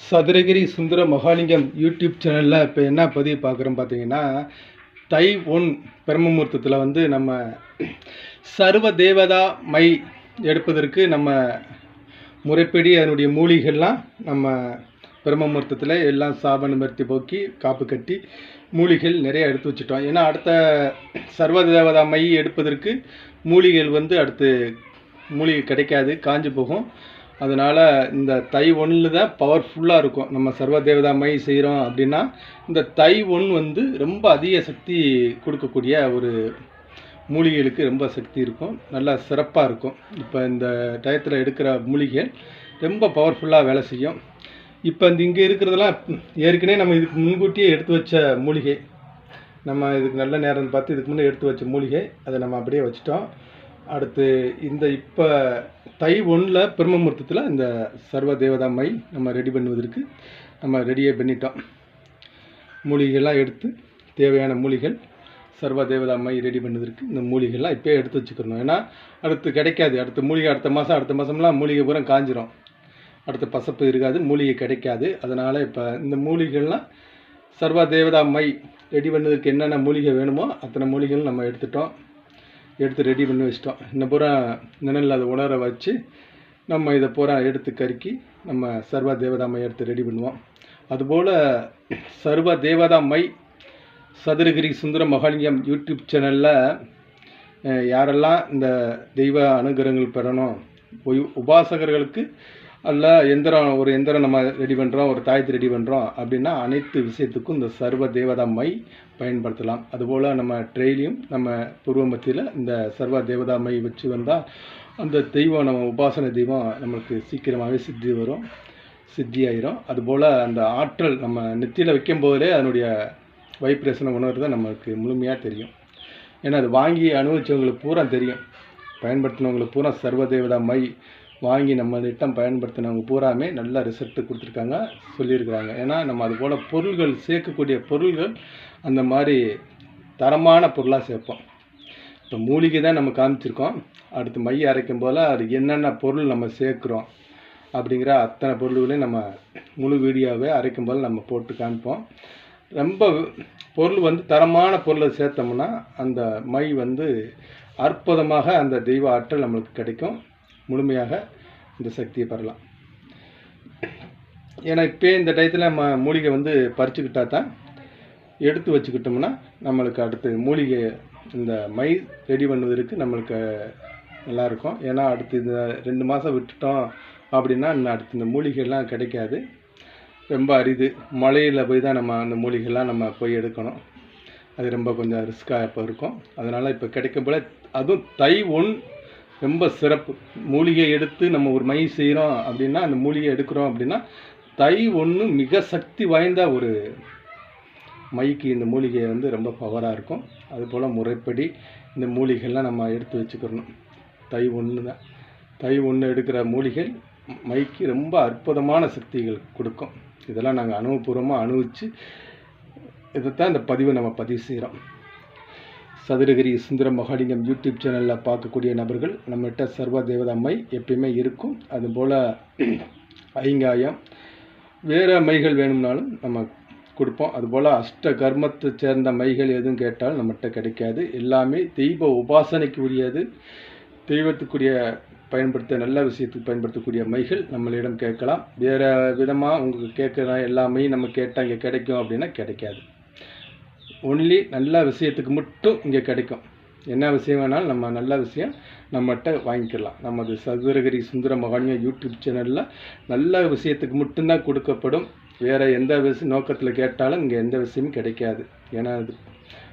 Sathuragiri Sundara Mahalingam YouTube சேனலில் இப்போ என்ன பதிவு பார்க்குறோம் பார்த்தீங்கன்னா தை ஒன் பிரம்மமுகூர்த்தத்தில் வந்து நம்ம சர்வ தேவதா மை எடுப்பதற்கு நம்ம முறைப்படி அதனுடைய மூலிகைலாம் நம்ம பிரம்மமுகூர்த்தத்தில் எல்லாம் சாப நிமிர்த்தி போக்கி காப்பு கட்டி மூலிகைகள் நிறைய எடுத்து வச்சுட்டோம். ஏன்னா அடுத்த சர்வ தேவதா மை எடுப்பதற்கு மூலிகைகள் வந்து அடுத்து மூலிகை கிடைக்காது காஞ்சு போகும். அதனால் இந்த தை ஒன்றில் தான் பவர்ஃபுல்லாக இருக்கும். நம்ம சர்வ தேவதா மை செய்கிறோம் அப்படின்னா இந்த தை ஒன் வந்து ரொம்ப அதிக சக்தி கொடுக்கக்கூடிய ஒரு மூலிகைகளுக்கு ரொம்ப சக்தி இருக்கும். நல்லா சிறப்பாக இருக்கும். இப்போ இந்த டயத்தில் எடுக்கிற மூலிகைகள் ரொம்ப பவர்ஃபுல்லாக வேலை செய்யும். இப்போ இந்த இங்கே இருக்கிறதெல்லாம் ஏற்கனவே நம்ம இதுக்கு முன்கூட்டியே எடுத்து வச்ச மூலிகை. நம்ம இதுக்கு நல்ல நேரம் பார்த்து இதுக்கு முன்னே எடுத்து வச்ச மூலிகை. அதை நம்ம அப்படியே வச்சுட்டோம். அடுத்து இந்த இப்போ தை ஒன்றில் பிரம்மமுகூர்த்தத்தில் இந்த சர்வ தேவதா மை நம்ம ரெடி பண்ணுவதற்கு நம்ம ரெடியே பண்ணிட்டோம். மூலிகைலாம் எடுத்து தேவையான மூலிகள் சர்வ தேவதா மை ரெடி பண்ணுவதற்கு இந்த மூலிகைலாம் இப்போயே எடுத்து வச்சுக்கணும். ஏன்னா அடுத்து கிடைக்காது. அடுத்த மூலிகை அடுத்த மாதம் அடுத்த மாதம்லாம் மூலிகை பூரா காஞ்சிரும். அடுத்த பசப்பு இருக்காது மூலிகை கிடைக்காது. அதனால் இப்போ இந்த மூலிகைலாம் சர்வ தேவதா மை ரெடி பண்ணதுக்கு என்னென்ன மூலிகை வேணுமோ அத்தனை மூலிகைகள் நம்ம எடுத்துட்டோம். எடுத்து ரெடி பண்ணி வச்சிட்டோம். இன்னும் பூரா நிழலில் அதை உணர வச்சு நம்ம இதை பூரா எடுத்து கருக்கி நம்ம சர்வ தேவதாமை எடுத்து ரெடி பண்ணுவோம். அதுபோல் சர்வ தேவதாமை சதுரகிரி சுந்தர மகாலிங்கம் யூடியூப் சேனலில் யாரெல்லாம் இந்த தெய்வ அனுகிரகங்கள் பெறணும் உபாசகர்களுக்கு அல்ல எந்திரம் ஒரு எந்திரம் நம்ம ரெடி பண்ணுறோம் ஒரு தாயத்து ரெடி பண்ணுறோம் அப்படின்னா அனைத்து விஷயத்துக்கும் இந்த சர்வ தேவதா மை பயன்படுத்தலாம். அதுபோல் நம்ம ட்ரெயிலையும் நம்ம பூர்வ மத்தியில் இந்த சர்வ தேவதா மை வச்சு வந்தால் அந்த தெய்வம் நம்ம உபாசனை தெய்வம் நம்மளுக்கு சீக்கிரமாகவே சித்தி வரும் சித்தி ஆயிரும். அதுபோல் அந்த ஆற்றல் நம்ம நெத்தியில் வைக்கும் போதே அதனுடைய வைப்ரேஷனை உணர்றது நம்மளுக்கு முழுமையாக தெரியும். ஏன்னா அது வாங்கி அனுபவிச்சவங்களுக்கு பூரா தெரியும். பயன்படுத்தினவங்களுக்கு பூரா சர்வ தேவதா மை வாங்கி நம்ம திட்டம் பயன்படுத்தினவங்க பூராமே நல்ல ரிசல்ட்டு கொடுத்துருக்காங்க சொல்லியிருக்கிறாங்க. ஏன்னா நம்ம அது போல் பொருள்கள் சேர்க்கக்கூடிய பொருள்கள் அந்த மாதிரி தரமான பொருளாக சேர்ப்போம். இப்போ மூலிகை தான் நம்ம காமிச்சிருக்கோம். அடுத்து மைய அரைக்கும் போல் அது என்னென்ன பொருள் நம்ம சேர்க்குறோம் அப்படிங்கிற அத்தனை பொருள்களையும் நம்ம முழு வீடியோவே அரைக்கும் போது நம்ம போட்டு காமிப்போம். ரொம்ப பொருள் வந்து தரமான பொருளை சேர்த்தோம்னா அந்த மை வந்து அற்புதமாக அந்த தெய்வ ஆற்றல் நம்மளுக்கு கிடைக்கும். முழுமையாக இந்த சக்தியை பெறலாம். ஏன்னா இப்போ இந்த டயத்தில் நம்ம மூலிகை வந்து பறிச்சுக்கிட்டா தான் எடுத்து வச்சுக்கிட்டோம்னா நம்மளுக்கு அடுத்து மூலிகை இந்த மை ரெடி பண்ணுவதற்கு நம்மளுக்கு நல்லாயிருக்கும். ஏன்னா அடுத்து இந்த ரெண்டு மாதம் விட்டுட்டோம் அப்படின்னா இன்னும் அடுத்து இந்த மூலிகைலாம் கிடைக்காது. ரொம்ப அரிது. மழையில் போய் தான் நம்ம அந்த மூலிகைலாம் நம்ம போய் எடுக்கணும். அது ரொம்ப கொஞ்சம் ரிஸ்க்காக இப்போ இருக்கும். அதனால் இப்போ கிடைக்கும் போல அதுவும் தை ஒன் ரொம்ப சிறப்பு. மூலிகை எடுத்து நம்ம ஒரு மை செய்கிறோம் அப்படின்னா அந்த மூலிகை எடுக்கிறோம் அப்படின்னா தை ஒன்று மிக சக்தி வாய்ந்த ஒரு மைக்கு இந்த மூலிகை வந்து ரொம்ப பவராக இருக்கும். அதுபோல் முறைப்படி இந்த மூலிகைலாம் நம்ம எடுத்து வச்சுக்கிறணும். தை ஒன்று தான். தை ஒன்று எடுக்கிற மூலிகை மைக்கு ரொம்ப அற்புதமான சக்திகள் கொடுக்கும். இதெல்லாம் நாங்கள் அனுபவபூர்வமாக அனுபவித்து இதைத்தான் இந்த பதிவை நம்ம பதிவு செய்கிறோம் சதுரகிரி சுந்தர மகாலிங்கம் யூடியூப் சேனலில் பார்க்கக்கூடிய நபர்கள் நம்மகிட்ட சர்வ தேவதா மை எப்பயுமே இருக்கும். அதுபோல் ஐங்காயம் வேறு மைகள் வேணும்னாலும் நம்ம கொடுப்போம். அதுபோல் அஷ்ட கர்மத்தை சேர்ந்த மைகள் எதுவும் கேட்டால் நம்மகிட்ட கிடைக்காது. எல்லாமே தெய்வ உபாசனைக்கு உரியது. தெய்வத்துக்குரிய பயன்படுத்த நல்ல விஷயத்துக்கு பயன்படுத்தக்கூடிய மைகள் நம்மளிடம் கேட்கலாம். வேறு விதமாக உங்களுக்கு கேட்குற எல்லா மையும் நம்ம கேட்டால் இங்கே கிடைக்கும் அப்படின்னா கிடைக்காது. ஒன்லி நல்ல விஷயத்துக்கு மட்டும் இங்கே கிடைக்கும். என்ன விஷயம் வேணாலும் நம்ம நல்ல விஷயம் நம்மகிட்ட வாங்கிக்கலாம். நமது சதுரகிரி சுந்தர மகானிய யூடியூப் சேனலில் நல்ல விஷயத்துக்கு மட்டும்தான் கொடுக்கப்படும். வேறு எந்த விஷய நோக்கத்தில் கேட்டாலும் இங்கே எந்த விஷயமும் கிடைக்காது. ஏன்னா அது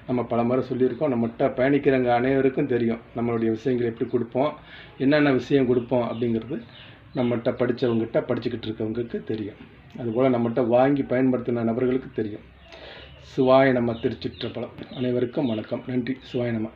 நம்ம பல முறை சொல்லியிருக்கோம். நம்மகிட்ட பயணிக்கிறவங்க அனைவருக்கும் தெரியும். நம்மளுடைய விஷயங்கள் எப்படி கொடுப்போம் என்னென்ன விஷயம் கொடுப்போம் அப்படிங்கிறது நம்மகிட்ட படித்தவங்ககிட்ட படிச்சுக்கிட்டு இருக்கவங்களுக்கு தெரியும். அதுபோல் நம்மகிட்ட வாங்கி பயன்படுத்தின நபர்களுக்கு தெரியும். சிவாய நம்ம திருச்சிற்றப்பலம் அனைவருக்கும் வணக்கம். நன்றி. சிவாய நம்ம